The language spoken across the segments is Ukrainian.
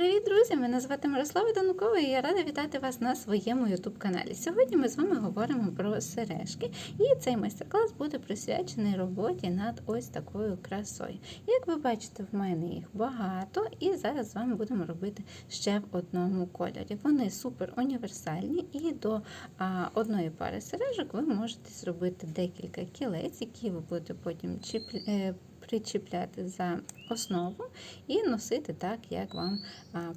Привіт, друзі! Мене звати Мирослава Данукова і я рада вітати вас на своєму youtube каналі. Сьогодні ми з вами говоримо про сережки, і цей майстер-клас буде присвячений роботі над ось такою красою. Як ви бачите, в мене їх багато, і зараз з вами будемо робити ще в одному кольорі. Вони супер універсальні, і до а, одної пари сережок ви можете зробити декілька кілець, які ви будете потім чіпля... причіпляти за основу і носити так, як вам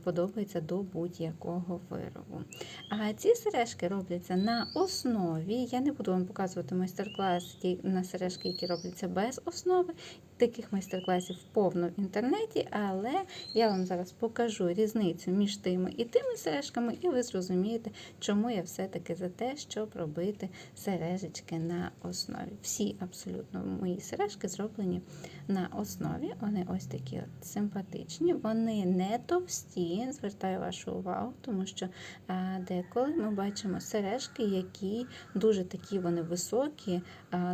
подобається до будь-якого виробу. А ці сережки робляться на основі. Я не буду вам показувати майстер-клас на сережки, які робляться без основи. Таких майстер-класів повно в інтернеті, але я вам зараз покажу різницю між тими і тими сережками, і ви зрозумієте, чому я все-таки за те, щоб робити сережечки на основі. Всі абсолютно мої сережки зроблені на основі. Вони ось такі от симпатичні, вони не товсті. Звертаю вашу увагу, тому що деколи ми бачимо сережки, які дуже такі вони високі,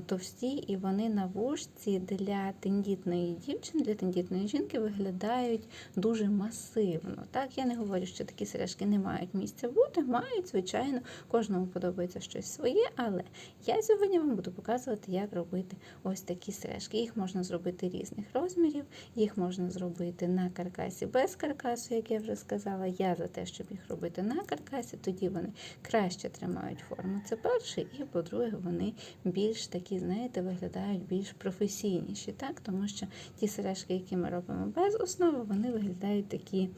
товсті, і вони на вушці для тендітної дівчини, для тендітної жінки виглядають дуже масивно. Так, я не говорю, що такі сережки не мають місця бути, мають, звичайно, кожному подобається щось своє, але я сьогодні вам буду показувати, як робити ось такі сережки. Їх можна зробити різних розмірів, їх можна зробити на каркасі без каркасу, як я вже сказала. Я за те, щоб їх робити на каркасі, тоді вони краще тримають форму. Це перше, і по-друге, вони більш такі, знаєте, виглядають більш професійніші, так? Тому що ті сережки, які ми робимо без основи, вони виглядають такі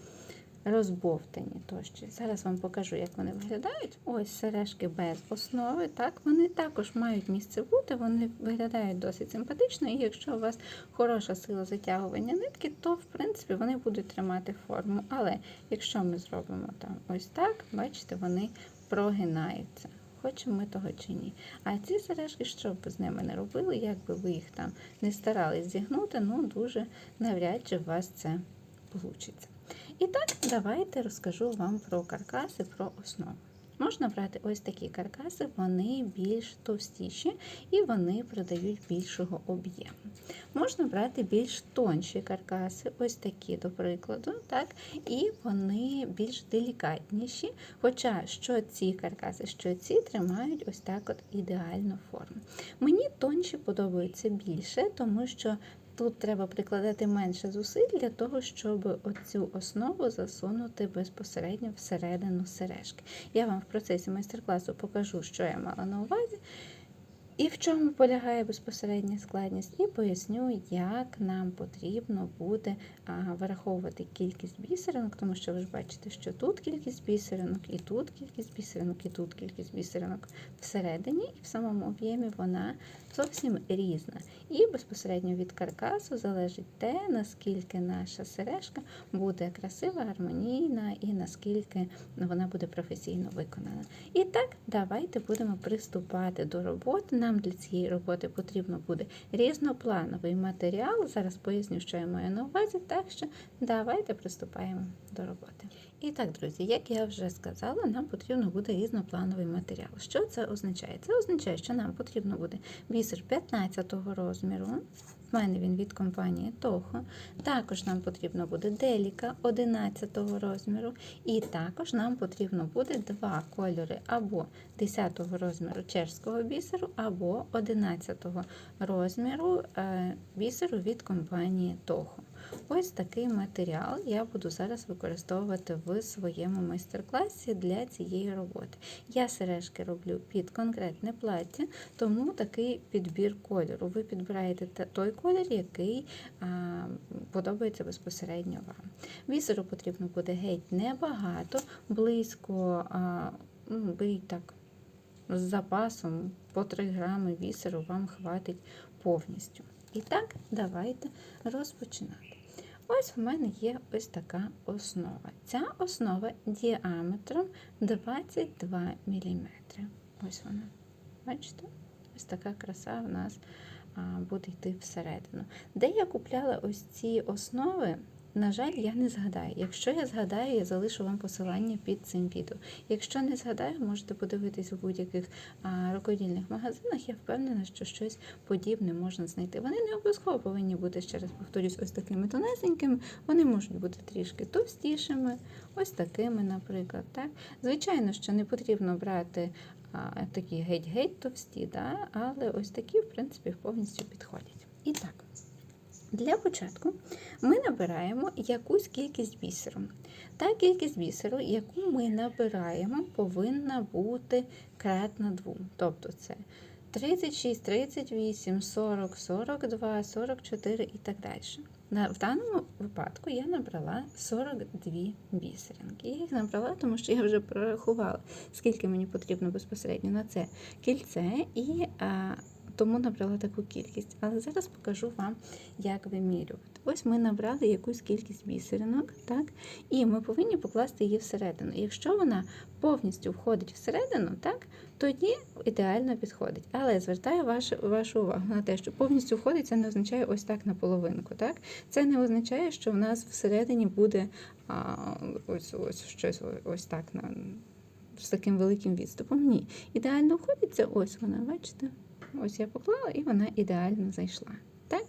розбовтані тощо. Зараз вам покажу, як вони виглядають. Ось сережки без основи. Так, вони також мають місце бути, вони виглядають досить симпатично, і якщо у вас хороша сила затягування нитки, то в принципі вони будуть тримати форму. Але якщо ми зробимо там ось так, бачите, вони прогинаються. Хочемо ми того чи ні. А ці сережки, що б з ними не робили, як би ви їх там не старались зігнути, ну дуже навряд чи у вас це вийде. І так, давайте розкажу вам про каркаси, про основу. Можна брати ось такі каркаси, вони більш товстіші і вони придають більшого об'єму. Можна брати більш тонші каркаси, ось такі, до прикладу, так, і вони більш делікатніші. Хоча що ці каркаси, що ці тримають ось так от ідеальну форму. Мені тонші подобаються більше, тому що Тут треба прикладати менше зусиль для того, щоб оцю основу засунути безпосередньо всередину сережки. Я вам в процесі майстер-класу покажу, що я мала на увазі. І в чому полягає безпосередня складність, і поясню, як нам потрібно буде а, вираховувати кількість бісеринок, тому що ви ж бачите, що тут кількість бісеринок, і тут кількість бісеринок, і тут кількість бісеринок всередині, і в самому об'ємі вона зовсім різна. І безпосередньо від каркасу залежить те, наскільки наша сережка буде красива, гармонійна і наскільки вона буде професійно виконана. І так, давайте будемо приступати до роботи. Нам для цієї роботи потрібно буде різноплановий матеріал. Зараз поясню, що я маю на увазі, так що давайте приступаємо до роботи. І так, друзі, як я вже сказала, нам потрібно буде різноплановий матеріал. Що це означає? Це означає, що нам потрібно буде бісер 15 розміру. В мене він від компанії Toho. Також нам потрібно буде деліка 11 розміру. І також нам потрібно буде два кольори або 10 розміру чешського бісеру, або 11 розміру е, бісеру від компанії Toho. Ось такий матеріал я буду зараз використовувати в своєму майстер-класі для цієї роботи. Я сережки роблю під конкретне плаття, тому такий підбір кольору. Ви підбираєте той колір, який а, подобається безпосередньо вам. Бісеру потрібно буде геть небагато, близько а, ну, беріть так з запасом по 3 грами бісеру вам хватить повністю. І так, давайте розпочинати. Ось в мене є ось така основа. Ця основа діаметром 22 мм. Ось вона. Бачите? Ось така краса в нас буде йти всередину. Де я купляла ось ці основи, на жаль, я не згадаю. Якщо я згадаю, я залишу вам посилання під цим відео. Якщо не згадаю, можете подивитись у будь-яких рукодільних магазинах. Я впевнена, що щось подібне можна знайти. Вони не обов'язково повинні бути, ще раз повторюсь, ось такими тонесенькими. Вони можуть бути трішки товстішими, ось такими, наприклад. Так? Звичайно, що не потрібно брати а, такі геть-геть товсті, да? але ось такі, в принципі, повністю підходять. І так. Для початку ми набираємо якусь кількість бісеру. Та кількість бісеру, яку ми набираємо, повинна бути кратна 2. Тобто це 36, 38, 40, 42, 44 і так далі. В даному випадку я набрала 42 бісеринки. Я їх набрала, тому що я вже прорахувала, скільки мені потрібно безпосередньо на це кільце, і тому набрала таку кількість. Але зараз покажу вам, як вимірювати. Ось ми набрали якусь кількість бісеринок, так? І ми повинні покласти її всередину. Якщо вона повністю входить всередину, так, тоді ідеально підходить. Але звертаю вашу, вашу увагу на те, що повністю входить, це не означає ось так на половинку. Так? Це не означає, що в нас всередині буде а, ось, ось щось ось так на, з таким великим відступом. Ні. Ідеально входиться, ось вона, бачите? Ось я поклала і вона ідеально зайшла. Так?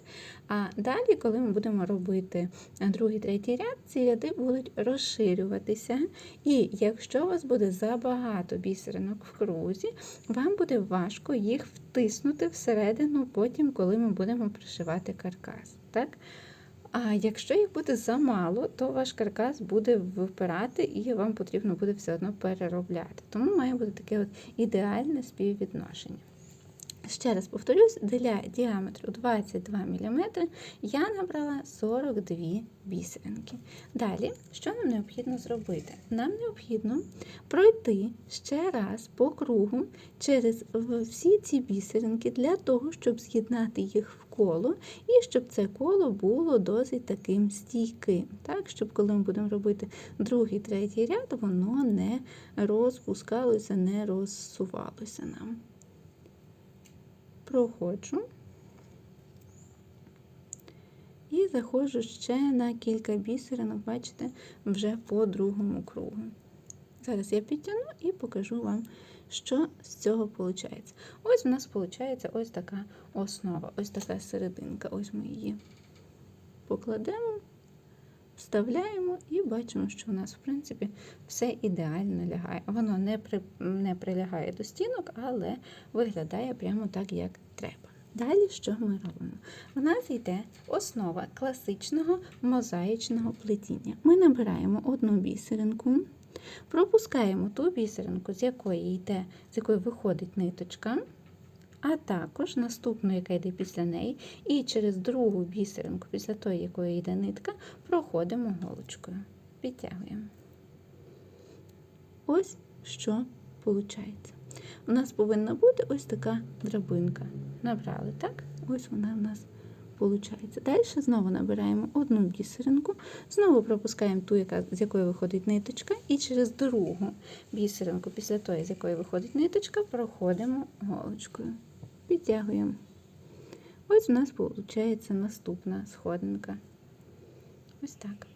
А далі, коли ми будемо робити другий, третій ряд, ці ряди будуть розширюватися. І якщо у вас буде забагато бісеринок в крузі, вам буде важко їх втиснути всередину, потім, коли ми будемо пришивати каркас. Так? А якщо їх буде замало, то ваш каркас буде випирати і вам потрібно буде все одно переробляти. Тому має бути таке от ідеальне співвідношення. Ще раз повторюсь, для діаметру 22 мм я набрала 42 бісеринки. Далі, що нам необхідно зробити? Нам необхідно пройти ще раз по кругу через всі ці бісеринки для того, щоб з'єднати їх в коло, і щоб це коло було досить таким стійким, так? щоб коли ми будемо робити другий, третій ряд, воно не розпускалося, не розсувалося нам проходжу і заходжу ще на кілька бісеринок, бачите, вже по другому кругу. Зараз я підтягну і покажу вам, що з цього виходить. Ось у нас виходить ось така основа, ось така серединка. Ось ми її покладемо, вставляємо і бачимо, що у нас, в принципі, все ідеально лягає. Воно не, при, не прилягає до стінок, але виглядає прямо так, як треба. Далі що ми робимо? У нас йде основа класичного мозаїчного плетіння. Ми набираємо одну бісеринку, пропускаємо ту бісеринку, з якої йде, з якої виходить ниточка, а також наступну, яка йде після неї, і через другу бісеринку, після тої, якої йде нитка, проходимо голочкою. Підтягуємо. Ось що виходить. У нас повинна бути ось така драбинка. Набрали, так? Ось вона в нас виходить. Далі знову набираємо одну бісеринку, знову пропускаємо ту, яка, з якої виходить ниточка, і через другу бісеринку, після тої, з якої виходить ниточка, проходимо голочкою. Підтягуємо. Ось у нас виходить наступна сходинка. Ось так.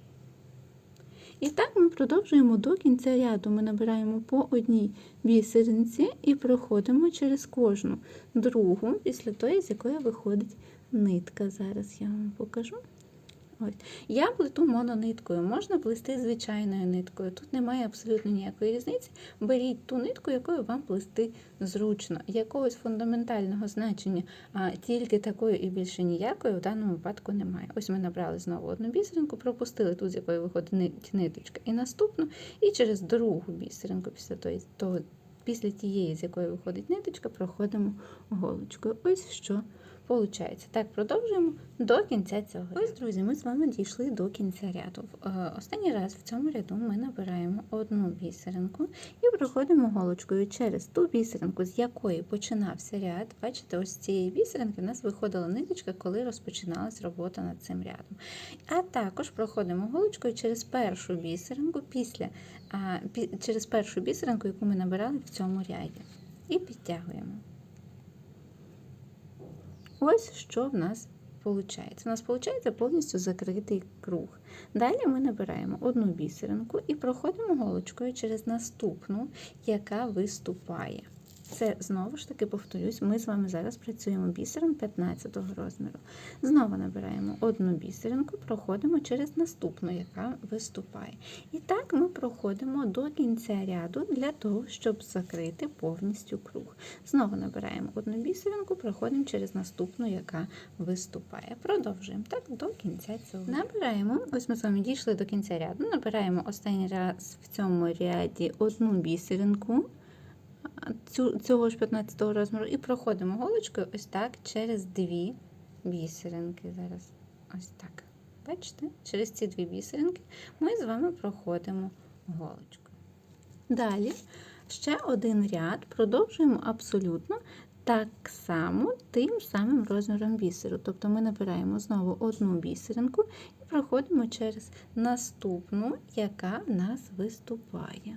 І так ми продовжуємо до кінця ряду. Ми набираємо по одній бісеринці і проходимо через кожну другу, після тої, з якої виходить нитка. Зараз я вам покажу. Ось. Я плету монониткою, можна плести звичайною ниткою. Тут немає абсолютно ніякої різниці. Беріть ту нитку, якою вам плести зручно. Якогось фундаментального значення, а тільки такою і більше ніякої в даному випадку немає. Ось ми набрали знову одну бісеринку, пропустили ту, з якої виходить ниточка, і наступну, і через другу бісеринку після тої, того, після тієї, з якої виходить ниточка, проходимо голочкою. Ось що. Получається. Так, продовжуємо до кінця цього. Ось, друзі, ми з вами дійшли до кінця ряду. Е, Останній раз в цьому ряду ми набираємо одну бісеринку і проходимо голочкою через ту бісеринку, з якої починався ряд. Бачите, ось з цієї бісеринки в нас виходила ниточка, коли розпочиналась робота над цим рядом. А також проходимо голочкою через першу бісеринку, після, а, пі- через першу бісеринку, яку ми набирали в цьому ряді. І підтягуємо. Ось що в нас виходить? У нас виходить повністю закритий круг. Далі ми набираємо одну бісеринку і проходимо голочкою через наступну, яка виступає. Це знову ж таки повторюсь, ми з вами зараз працюємо бісером 15 розміру. Знову набираємо одну бісеринку, проходимо через наступну, яка виступає. І так ми проходимо до кінця ряду для того, щоб закрити повністю круг. Знову набираємо одну бісеринку, проходимо через наступну, яка виступає. Продовжуємо так до кінця цього. Набираємо, ось ми з вами дійшли до кінця ряду, набираємо останній раз в цьому ряді одну бісеринку цього ж 15 розміру і проходимо голочкою ось так через дві бісеринки. Зараз ось так. Бачите? Через ці дві бісеринки ми з вами проходимо голочку. Далі ще один ряд, продовжуємо абсолютно так само тим самим розміром бісеру. Тобто ми набираємо знову одну бісеринку і проходимо через наступну, яка в нас виступає.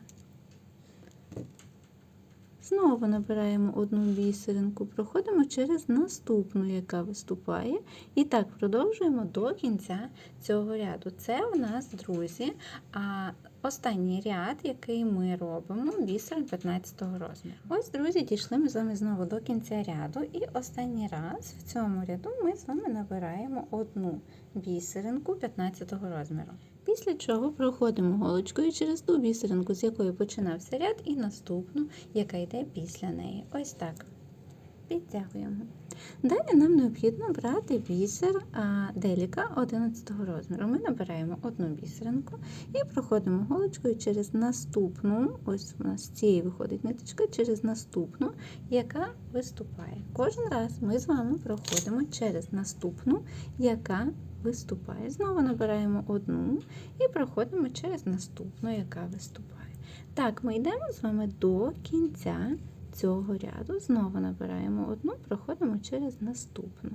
Знову набираємо одну бісеринку, проходимо через наступну, яка виступає. І так продовжуємо до кінця цього ряду. Це у нас, друзі, а останній ряд, який ми робимо бісером 15 розміру. Ось, друзі, дійшли ми з вами знову до кінця ряду. І останній раз в цьому ряду ми з вами набираємо одну бісеринку 15 розміру. Після чого проходимо голочкою через ту бісеринку, з якої починався ряд, і наступну, яка йде після неї. Ось так. Підтягуємо. Далі нам необхідно брати бісер деліка 11 розміру. Ми набираємо одну бісеринку і проходимо голочкою через наступну, ось у нас з цієї виходить ниточка, через наступну, яка виступає. Кожен раз ми з вами проходимо через наступну, яка виступає. Знову набираємо одну і проходимо через наступну, яка виступає. Так, ми йдемо з вами до кінця цього ряду. Знову набираємо одну, проходимо через наступну.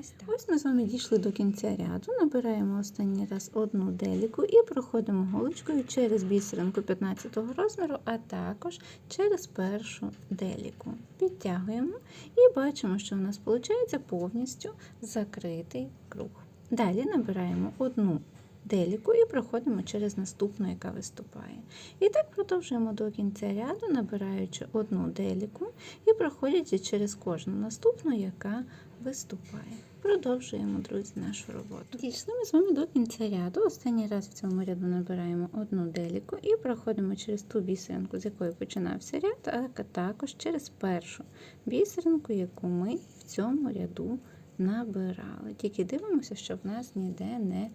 Ось, так. Ось ми з вами дійшли до кінця ряду, набираємо останній раз одну деліку і проходимо голочкою через бісеринку 15 розміру, а також через першу деліку. Підтягуємо і бачимо, що в нас виходить повністю закритий круг. Далі набираємо одну деліку і проходимо через наступну, яка виступає. І так продовжуємо до кінця ряду, набираючи одну деліку і проходячи через кожну наступну, яка виступає. Продовжуємо, друзі, нашу роботу. Дійшли ми з вами до кінця ряду. Останній раз в цьому ряду набираємо одну деліку і проходимо через ту бісеринку, з якої починався ряд, а також через першу бісеринку, яку ми в цьому ряду набирали. Тільки дивимося, щоб в нас ніде не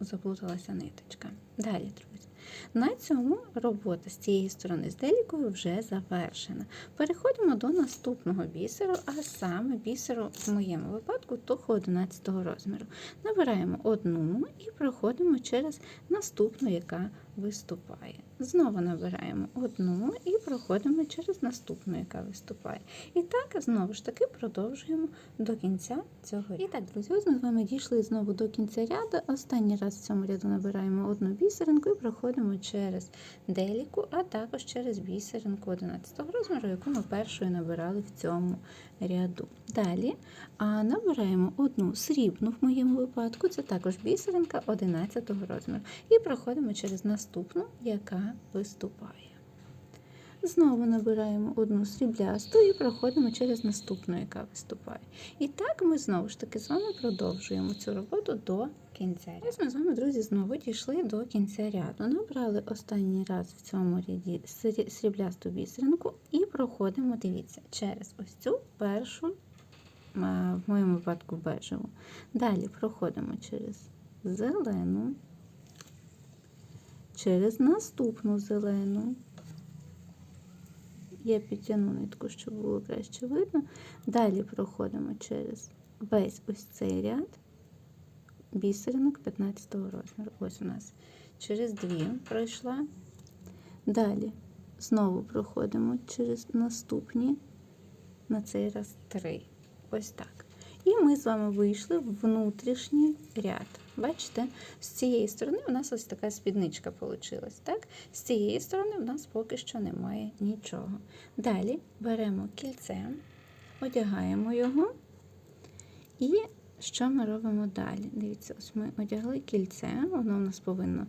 заплуталася ниточка. Далі, друзі. На цьому робота з цієї сторони з делікою вже завершена. Переходимо до наступного бісеру, а саме бісеру, в моєму випадку, того 11 розміру. Набираємо одну і проходимо через наступну, яка виступає. Знову набираємо одну і проходимо через наступну, яка виступає. І так, знову ж таки, продовжуємо до кінця цього ряду. І так, друзі, ось ми з вами дійшли знову до кінця ряду. Останній раз в цьому ряду набираємо одну бісеринку і проходимо через деліку, а також через бісеринку 11 розміру, яку ми першою набирали в цьому ряду. Далі набираємо одну срібну в моєму випадку, це також бісеринка 11 розміру. І проходимо через наступну, яка виступає. Знову набираємо одну сріблясту і проходимо через наступну, яка виступає. І так ми знову ж таки з вами продовжуємо цю роботу до кінця. Ось ми з вами, друзі, знову дійшли до кінця ряду. Набрали останній раз в цьому ряді сріблясту бісеринку і проходимо, дивіться, через ось цю першу, в моєму випадку бежеву. Далі проходимо через зелену, через наступну зелену. Я підтягну нитку, щоб було краще видно. Далі проходимо через весь ось цей ряд бісеринок 15 розміру. Ось у нас через дві пройшла. Далі знову проходимо через наступні, на цей раз три. Ось так. І ми з вами вийшли в внутрішній ряд. Бачите, з цієї сторони у нас ось така спідничка вийшла. Так? З цієї сторони у нас поки що немає нічого. Далі беремо кільце, одягаємо його І що ми робимо далі? Дивіться, ось ми одягли кільце, воно у нас повинно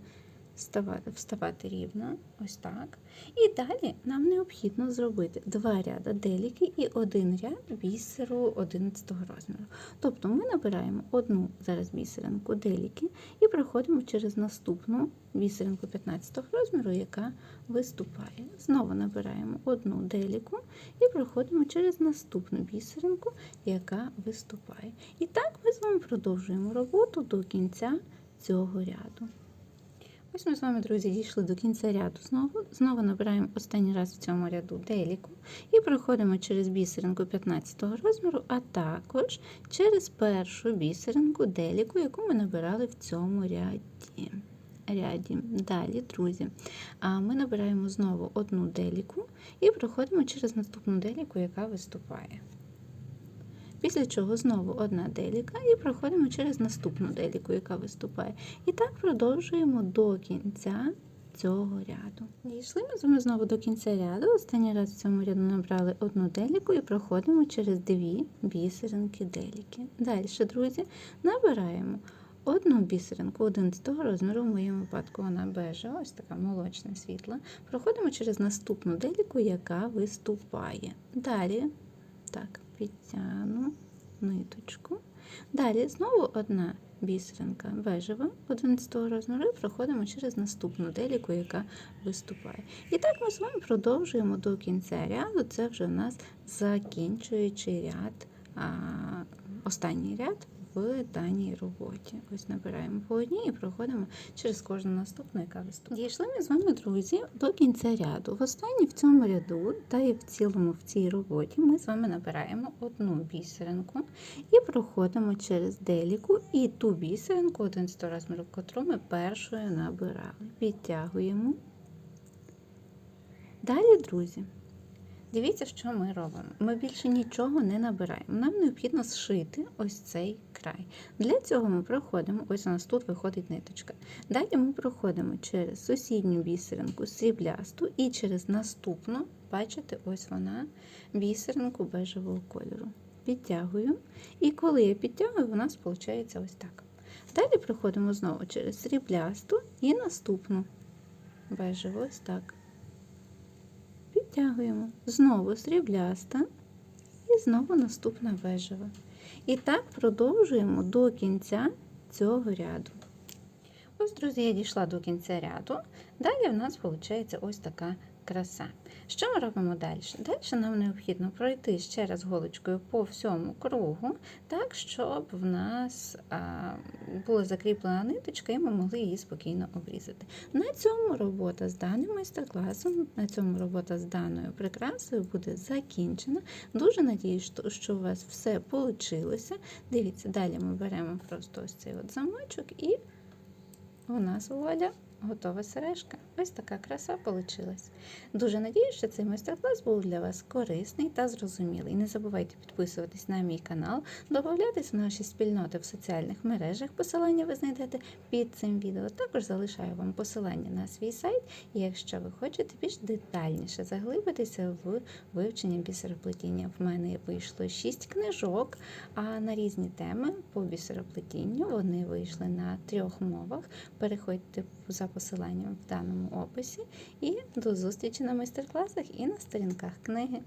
вставати, рівно, ось так. І далі нам необхідно зробити два ряди деліки і один ряд бісеру 11 розміру. Тобто ми набираємо одну зараз бісеринку деліки і проходимо через наступну бісеринку 15 розміру, яка виступає. Знову набираємо одну деліку і проходимо через наступну бісеринку, яка виступає. І так ми з вами продовжуємо роботу до кінця цього ряду. Ось ми з вами, друзі, дійшли до кінця ряду. Знову знову набираємо останній раз в цьому ряду деліку і проходимо через бісеринку 15 розміру, а також через першу бісеринку деліку, яку ми набирали в цьому ряді. ряді. Далі, друзі, ми набираємо знову одну деліку і проходимо через наступну деліку, яка виступає. Після чого знову одна деліка і проходимо через наступну деліку, яка виступає. І так продовжуємо до кінця цього ряду. Дійшли ми з вами знову до кінця ряду. Останній раз в цьому ряду набрали одну деліку і проходимо через дві бісеринки деліки. Далі, друзі, набираємо одну бісеринку 11 розміру, в моєму випадку вона бежева, ось така молочна світла. Проходимо через наступну деліку, яка виступає. Далі, так, підтягну ниточку. Далі знову одна бісеринка бежева 11 розміру проходимо через наступну деліку, яка виступає. І так ми з вами продовжуємо до кінця ряду. Це вже у нас закінчуючий ряд, а, останній ряд в даній роботі. Ось набираємо по одній і проходимо через кожну наступну, яка виступає. Дійшли ми з вами, друзі, до кінця ряду. В останній в цьому ряду, та і в цілому в цій роботі, ми з вами набираємо одну бісеринку і проходимо через деліку і ту бісеринку, 11 розміру, котру ми першою набирали. Підтягуємо. Далі, друзі. Дивіться, що ми робимо. Ми більше нічого не набираємо. Нам необхідно зшити ось цей край. Для цього ми проходимо, ось у нас тут виходить ниточка. Далі ми проходимо через сусідню бісеринку сріблясту і через наступну, бачите, ось вона, бісеринку бежевого кольору. Підтягую. І коли я підтягую, у нас виходить ось так. Далі проходимо знову через сріблясту і наступну бежеву, ось так. Підтягуємо знову срібляста і знову наступна вежева. І так продовжуємо до кінця цього ряду. Ось, друзі, я дійшла до кінця ряду. Далі в нас виходить ось така краса. Що ми робимо далі? Далі нам необхідно пройти ще раз голочкою по всьому кругу, так, щоб в нас була закріплена ниточка, і ми могли її спокійно обрізати. На цьому робота з даним майстер-класом, на цьому робота з даною прикрасою буде закінчена. Дуже надіюсь, що у вас все вийшло. Дивіться, далі ми беремо просто ось цей от замочок і у нас вуаля, готова сережка. Ось така краса вийшла. Дуже надію, що цей майстер-клас був для вас корисний та зрозумілий. Не забувайте підписуватись на мій канал, додаватись в наші спільноти в соціальних мережах. Посилання ви знайдете під цим відео. Також залишаю вам посилання на свій сайт, якщо ви хочете більш детальніше заглибитися в вивчення бісероплетіння. В мене вийшло 6 книжок, а на різні теми по бісероплетінню вони вийшли на трьох мовах. Переходьте за посиланням в даному описі. І до зустрічі на майстер-класах і на сторінках книги.